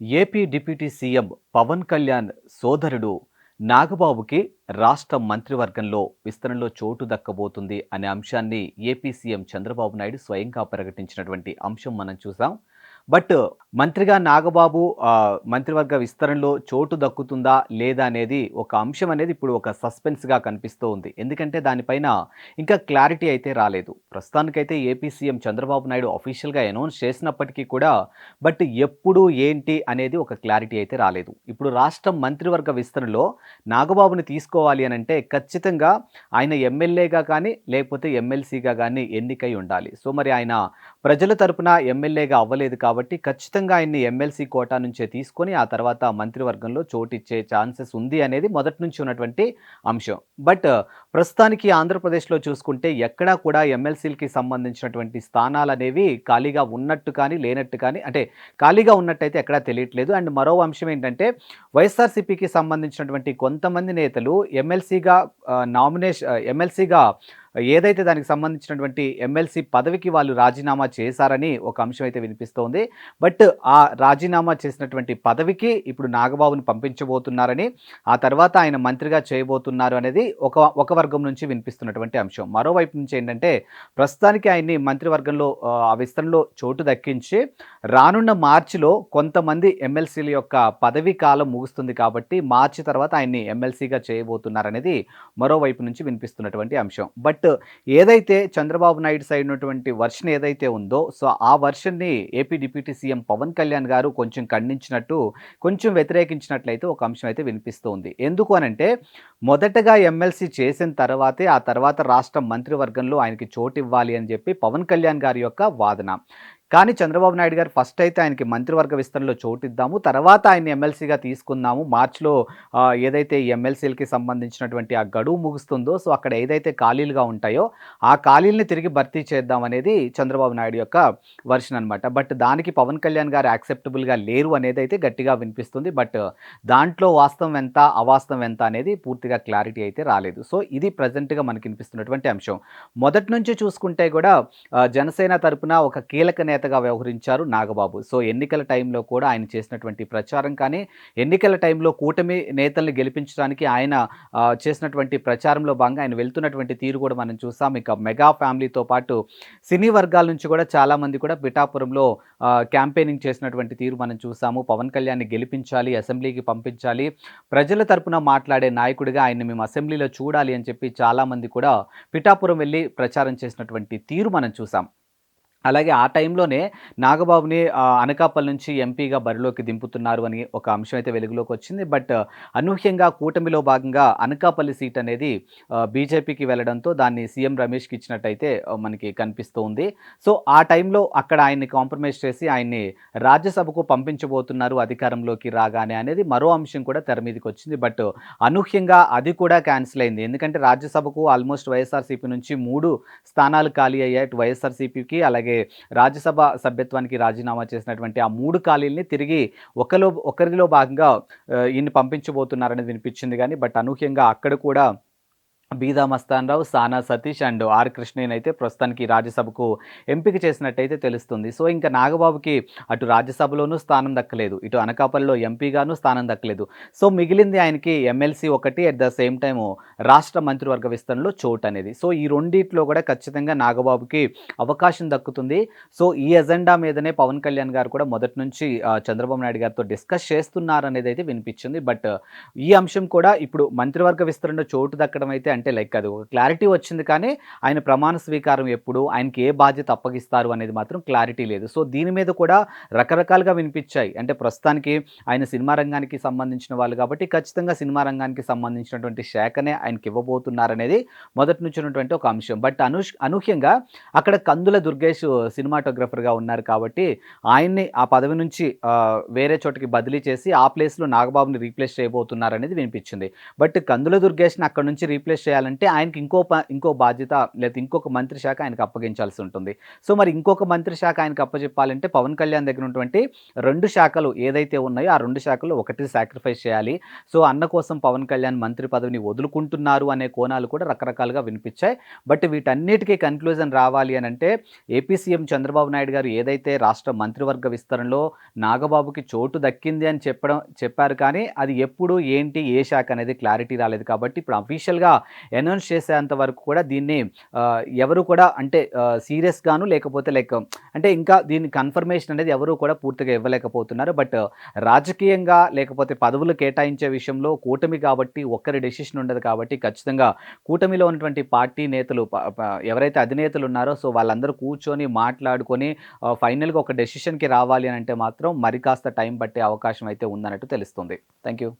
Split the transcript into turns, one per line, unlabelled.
AP deputy CM Pawan Kalyan సోదరుడు నాగబాబుకి రాష్ట్ర మంత్రివర్గంలో విస్తరణలో చోటు దక్కబోతుంది అనే అంశాన్ని ఏపీ సీఎం చంద్రబాబు నాయుడు స్వయంగా ప్రకటించినటువంటి అంశం మనం చూసాం. బట్ మంత్రిగా నాగబాబు మంత్రివర్గ విస్తరణలో చోటు దక్కుతుందా లేదా అనేది ఒక అంశం అనేది ఇప్పుడు ఒక సస్పెన్స్గా కనిపిస్తూ ఉంది. ఎందుకంటే దానిపైన ఇంకా క్లారిటీ అయితే రాలేదు. ప్రస్తుతానికైతే ఏపీ సీఎం చంద్రబాబు నాయుడు అఫీషియల్గా అనౌన్స్ చేసినప్పటికీ కూడా బట్ ఎప్పుడు ఏంటి అనేది ఒక క్లారిటీ అయితే రాలేదు. ఇప్పుడు రాష్ట్రం మంత్రివర్గ విస్తరణలో నాగబాబుని తీసుకోవాలి అని అంటే ఖచ్చితంగా ఆయన ఎమ్మెల్యేగా కానీ లేకపోతే ఎమ్మెల్సీగా కానీ ఎన్నికై ఉండాలి. సో మరి ఆయన ప్రజల తరపున ఎమ్మెల్యేగా అవ్వలేదు కాబట్టి కాబట్టి ఖచ్చితంగా ఆయన్ని ఎమ్మెల్సీ కోటా నుంచే తీసుకొని ఆ తర్వాత మంత్రివర్గంలో చోటు ఇచ్చే ఛాన్సెస్ ఉంది అనేది మొదటి నుంచి ఉన్నటువంటి అంశం. బట్ ప్రస్తుతానికి ఆంధ్రప్రదేశ్లో చూసుకుంటే ఎక్కడా కూడా ఎమ్మెల్సీలకి సంబంధించినటువంటి స్థానాలు అనేవి ఖాళీగా ఉన్నట్టు కానీ లేనట్టు కానీ అంటే ఖాళీగా ఉన్నట్టయితే ఎక్కడా తెలియట్లేదు. అండ్ మరో అంశం ఏంటంటే వైఎస్ఆర్సీపీకి సంబంధించినటువంటి కొంతమంది నేతలు ఎమ్మెల్సీగా నామినేషన్ ఎమ్మెల్సీగా ఏదైతే దానికి సంబంధించినటువంటి ఎమ్మెల్సీ పదవికి వాళ్ళు రాజీనామా చేశారని ఒక అంశం అయితే వినిపిస్తోంది. బట్ ఆ రాజీనామా చేసినటువంటి పదవికి ఇప్పుడు నాగబాబును పంపించబోతున్నారని ఆ తర్వాత ఆయన మంత్రిగా చేయబోతున్నారు అనేది ఒక ఒక వర్గం నుంచి వినిపిస్తున్నటువంటి అంశం. మరోవైపు నుంచి ఏంటంటే ప్రస్తుతానికి ఆయన్ని మంత్రివర్గంలో ఆ, ఆ విస్తరణలో చోటు దక్కించి రానున్న మార్చిలో కొంతమంది ఎమ్మెల్సీల యొక్క పదవీ కాలం ముగుస్తుంది కాబట్టి మార్చి తర్వాత ఆయన్ని ఎమ్మెల్సీగా చేయబోతున్నారనేది మరోవైపు నుంచి వినిపిస్తున్నటువంటి అంశం. బట్ ఏదైతే చంద్రబాబు నాయుడు సైడ్ ఉన్నటువంటి వర్షన్ ఏదైతే ఉందో సో ఆ వర్షన్ని AP deputy CM Pawan Kalyan గారు కొంచెం ఖండించినట్టు కొంచెం వ్యతిరేకించినట్లయితే ఒక అంశం అయితే వినిపిస్తోంది. ఎందుకు అనంటే మొదటగా ఎమ్మెల్సీ చేసిన తర్వాతే ఆ తర్వాత రాష్ట్ర మంత్రివర్గంలో ఆయనకి చోటు ఇవ్వాలి అని చెప్పి పవన్ కళ్యాణ్ గారి యొక్క వాదన. కానీ చంద్రబాబు నాయుడు గారు ఫస్ట్ అయితే ఆయనకి మంత్రివర్గ విస్తరణలో చోటిద్దాము. తర్వాత ఆయన ఎమ్మెల్సీగా తీసుకుందాము. మార్చిలో ఏదైతే ఎమ్మెల్సీలకి సంబంధించినటువంటి ఆ గడువు ముగుస్తుందో సో అక్కడ ఏదైతే ఖాళీలుగా ఉంటాయో ఆ ఖాళీలని తిరిగి భర్తీ చేద్దాం అనేది చంద్రబాబు నాయుడు యొక్క వర్షన్ అనమాట బట్ దానికి పవన్ కళ్యాణ్ గారు యాక్సెప్టబుల్గా లేరు అనేది అయితే గట్టిగా వినిపిస్తుంది. బట్ దాంట్లో వాస్తవం ఎంత అవాస్తవం ఎంత అనేది పూర్తిగా క్లారిటీ అయితే రాలేదు. సో ఇది ప్రజెంట్గా మనకి వినిపిస్తున్నటువంటి అంశం. మొదటి నుంచి చూసుకుంటే కూడా జనసేన తరపున ఒక కీలక నేత నేతగా వ్యవహరించారు నాగబాబు. సో ఎన్నికల టైంలో కూడా ఆయన చేసినటువంటి ప్రచారం కానీ ఎన్నికల టైంలో కూటమి నేతల్ని గెలిపించడానికి ఆయన చేసినటువంటి ప్రచారంలో భాగంగా ఆయన వెళ్తున్నటువంటి తీరు కూడా మనం చూసాం. ఇక మెగా ఫ్యామిలీతో పాటు సినీ వర్గాల నుంచి కూడా చాలామంది కూడా పిఠాపురంలో క్యాంపెయినింగ్ చేసినటువంటి తీరు మనం చూసాము. పవన్ కళ్యాణ్ని గెలిపించాలి అసెంబ్లీకి పంపించాలి. ప్రజల తరపున మాట్లాడే నాయకుడిగా ఆయన్ని మేము అసెంబ్లీలో చూడాలి అని చెప్పి చాలామంది కూడా పిఠాపురం వెళ్ళి ప్రచారం చేసినటువంటి తీరు మనం చూసాం. అలాగే ఆ టైంలోనే నాగబాబుని అనకాపల్ అనకాపల్లి నుంచి ఎంపీగా బరిలోకి దింపుతున్నారు అని ఒక అంశం అయితే వెలుగులోకి వచ్చింది. బట్ అనూహ్యంగా కూటమిలో భాగంగా అనకాపల్లి సీట్ అనేది బీజేపీకి వెళ్ళడంతో దాన్ని సీఎం రమేష్కి ఇచ్చినట్టయితే మనకి కనిపిస్తూ ఉంది. సో ఆ టైంలో అక్కడ ఆయన్ని కాంప్రమైజ్ చేసి ఆయన్ని రాజ్యసభకు పంపించబోతున్నారు అధికారంలోకి రాగానే అనేది మరో అంశం కూడా తెర మీదకి వచ్చింది. బట్ అనూహ్యంగా అది కూడా క్యాన్సిల్ అయింది. ఎందుకంటే రాజ్యసభకు ఆల్మోస్ట్ వైఎస్ఆర్సీపీ నుంచి మూడు స్థానాలు ఖాళీ అయ్యాయి. వైఎస్ఆర్సీపీకి అలాగే రాజ్యసభ సభ్యత్వానికి రాజీనామా చేసినటువంటి ఆ మూడు ఖాళీల్ని తిరిగి ఒకలో ఒకరిలో భాగంగా ఈయన్ని పంపించబోతున్నారనేది వినిపించింది కానీ బట్ అనూహ్యంగా అక్కడ కూడా బీదా మస్తాన్ రావు సానా సతీష్ అండ్ ఆర్ కృష్ణన్ అయితే ప్రస్తుతానికి రాజ్యసభకు ఎంపిక చేసినట్టయితే తెలుస్తుంది. సో ఇంకా నాగబాబుకి అటు రాజ్యసభలోనూ స్థానం దక్కలేదు. ఇటు అనకాపల్లిలో ఎంపీగాను స్థానం దక్కలేదు. సో మిగిలింది ఆయనకి ఎమ్మెల్సీ ఒకటి అట్ ద సేమ్ టైం రాష్ట్ర మంత్రివర్గ విస్తరణలో చోటు అనేది. సో ఈ రెండిట్లో కూడా ఖచ్చితంగా నాగబాబుకి అవకాశం దక్కుతుంది. సో ఈ ఎజెండా మీదనే పవన్ కళ్యాణ్ గారు కూడా మొదటి నుంచి చంద్రబాబు నాయుడు గారితో డిస్కస్ చేస్తున్నారు అనేది అయితే వినిపించింది బట్ ఈ అంశం కూడా ఇప్పుడు మంత్రివర్గ విస్తరణలో చోటు దక్కడం అయితే అంటే లైక్ అది ఒక క్లారిటీ వచ్చింది కానీ ఆయన ప్రమాణ స్వీకారం ఎప్పుడు ఆయనకి ఏ బాధ్యత అప్పగిస్తారు అనేది మాత్రం క్లారిటీ లేదు. సో దీని మీద కూడా రకరకాలుగా వినిపించాయి. అంటే ప్రస్తుతానికి ఆయన సినిమా రంగానికి సంబంధించిన వాళ్ళు కాబట్టి ఖచ్చితంగా సినిమా రంగానికి సంబంధించినటువంటి శాఖనే ఆయనకి ఇవ్వబోతున్నారనేది మొదటి నుంచి ఉన్నటువంటి ఒక అంశం. బట్ అను అనూహ్యంగా అక్కడ కందుల దుర్గేష్ సినిమాటోగ్రఫర్గా ఉన్నారు కాబట్టి ఆయన్ని ఆ పదవి నుంచి వేరే చోటికి బదిలీ చేసి ఆ ప్లేస్లో నాగబాబుని రీప్లేస్ చేయబోతున్నారనేది వినిపించింది. బట్ కందుల దుర్గేష్ని అక్కడ నుంచి రీప్లేస్ చేయాలంటే ఆయనకి ఇంకో ఇంకో బాధ్యత లేదా ఇంకొక మంత్రి శాఖ ఆయనకు అప్పగించాల్సి ఉంటుంది. సో మరి ఇంకొక మంత్రి శాఖ ఆయనకు అప్పచెప్పాలంటే పవన్ కళ్యాణ్ దగ్గర ఉన్నటువంటి రెండు శాఖలు ఏదైతే ఉన్నాయో ఆ రెండు శాఖలు ఒకటి సాక్రిఫైస్ చేయాలి. సో అన్న కోసం పవన్ కళ్యాణ్ మంత్రి పదవిని వదులుకుంటున్నారు అనే కోణాలు కూడా రకరకాలుగా వినిపించాయి. బట్ వీటన్నిటికీ కన్క్లూజన్ రావాలి అని అంటే ఏపీ సీఎం చంద్రబాబు నాయుడు గారు ఏదైతే రాష్ట్ర మంత్రివర్గ విస్తరణలో నాగబాబుకి చోటు దక్కింది అని చెప్పడం చెప్పారు కానీ అది ఎప్పుడు ఏంటి ఏ శాఖ అనేది క్లారిటీ రాలేదు. కాబట్టి ఇప్పుడు అఫీషియల్గా అనౌన్స్ చేసేంత వరకు కూడా దీన్ని ఎవరు కూడా అంటే సీరియస్గాను లేకపోతే లైక్ అంటే ఇంకా దీని కన్ఫర్మేషన్ అనేది ఎవరు కూడా పూర్తిగా ఇవ్వలేకపోతున్నారు. బట్ రాజకీయంగా లేకపోతే పదవులు కేటాయించే విషయంలో కూటమి కాబట్టి ఒక్కరి డెసిషన్ ఉండదు కాబట్టి ఖచ్చితంగా కూటమిలో ఉన్నటువంటి పార్టీ నేతలు ఎవరైతే అధినేతలు ఉన్నారో సో వాళ్ళందరూ కూర్చొని మాట్లాడుకొని ఫైనల్గా ఒక డెసిషన్కి రావాలి అని అంటే మాత్రం మరి కాస్త టైం పట్టే అవకాశం అయితే ఉందన్నట్టు తెలుస్తుంది. Thank you